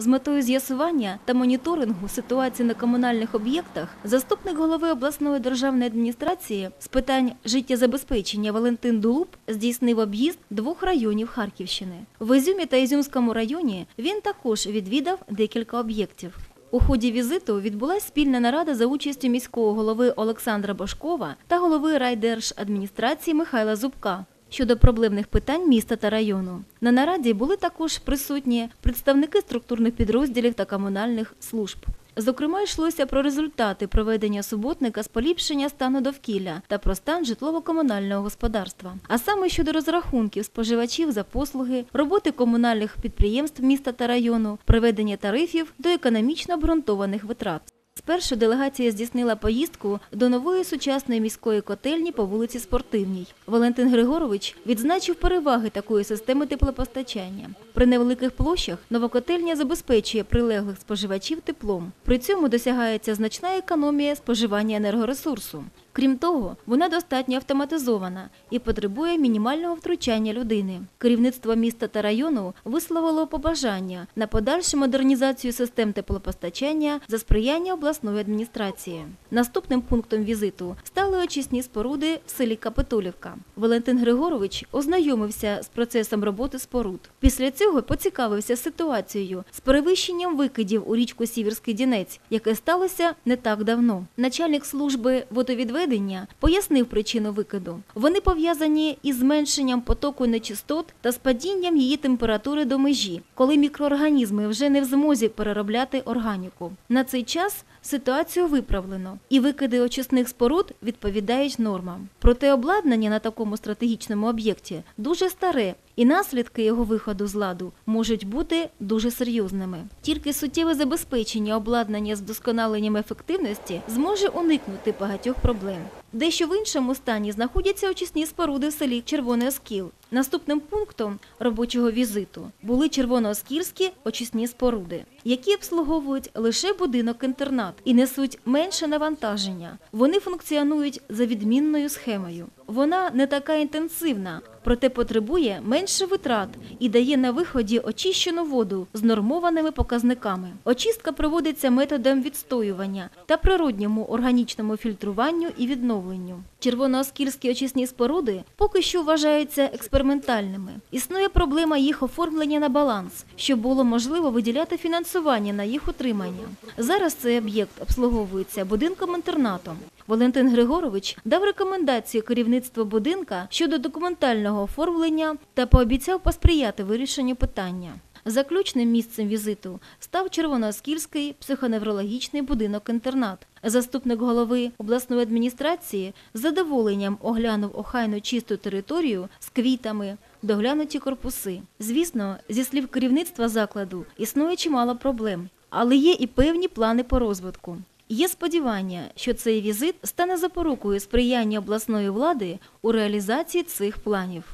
З метою з'ясування та моніторингу ситуації на комунальних об'єктах заступник голови обласної державної адміністрації з питань життєзабезпечення Валентин Дулуб здійснив об'їзд двох районів Харківщини. В Ізюмі та Ізюмському районі він також відвідав декілька об'єктів. У ході візиту відбулася спільна нарада за участю міського голови Олександра Бошкова та голови райдержадміністрації Михайла Зубка щодо проблемних питань міста та району. На нараді були також присутні представники структурних підрозділів та комунальних служб. Зокрема, йшлося про результати проведення суботника з поліпшення стану довкілля та про стан житлово-комунального господарства. А саме щодо розрахунків споживачів за послуги, роботи комунальних підприємств міста та району, приведення тарифів до економічно обґрунтованих витрат. Спершу делегація здійснила поїздку до нової сучасної міської котельні по вулиці Спортивній. Валентин Григорович відзначив переваги такої системи теплопостачання. При невеликих площах нова котельня забезпечує прилеглих споживачів теплом. При цьому досягається значна економія споживання енергоресурсу. Крім того, вона достатньо автоматизована і потребує мінімального втручання людини. Керівництво міста та району висловило побажання на подальшу модернізацію систем теплопостачання за сприяння обласної адміністрації. Наступним пунктом візиту стали очисні споруди в селі Капитолівка. Валентин Григорович ознайомився з процесом роботи споруд. Після цього поцікавився ситуацією з перевищенням викидів у річку Сіверський Дінець, яке сталося не так давно. Начальник служби водовідведення пояснив причину викиду. Вони пов'язані із зменшенням потоку нечистот та з падінням її температури до межі, коли мікроорганізми вже не в змозі переробляти органіку. На цей час Ситуацію виправлено, і викиди очисних споруд відповідають нормам. Проте обладнання на такому стратегічному об'єкті дуже старе, і наслідки його виходу з ладу можуть бути дуже серйозними. Тільки суттєве забезпечення обладнання з вдосконаленням ефективності зможе уникнути багатьох проблем. Дещо в іншому стані знаходяться очисні споруди в селі Червоний Оскіл. Наступним пунктом робочого візиту були червонооскільські очисні споруди, які обслуговують лише будинок-інтернат і несуть менше навантаження. Вони функціонують за відмінною схемою. Вона не така інтенсивна, проте потребує менше витрат і дає на виході очищену воду з нормованими показниками. Очистка проводиться методом відстоювання та природньому органічному фільтруванню і відновленню. Червонооскільські очисні споруди поки що вважаються експериментальними. Існує проблема їх оформлення на баланс, щоб було можливо виділяти фінансування на їх утримання. Зараз цей об'єкт обслуговується будинком-інтернатом. Валентин Григорович дав рекомендації керівництву будинка щодо документального оформлення та пообіцяв посприяти вирішенню питання. Заключним місцем візиту став Червонооскільський психоневрологічний будинок-інтернат. Заступник голови обласної адміністрації з задоволенням оглянув охайно чисту територію з квітами, доглянуті корпуси. Звісно, зі слів керівництва закладу існує чимало проблем, але є і певні плани по розвитку. Є сподівання, що цей візит стане запорукою сприяння обласної влади у реалізації цих планів.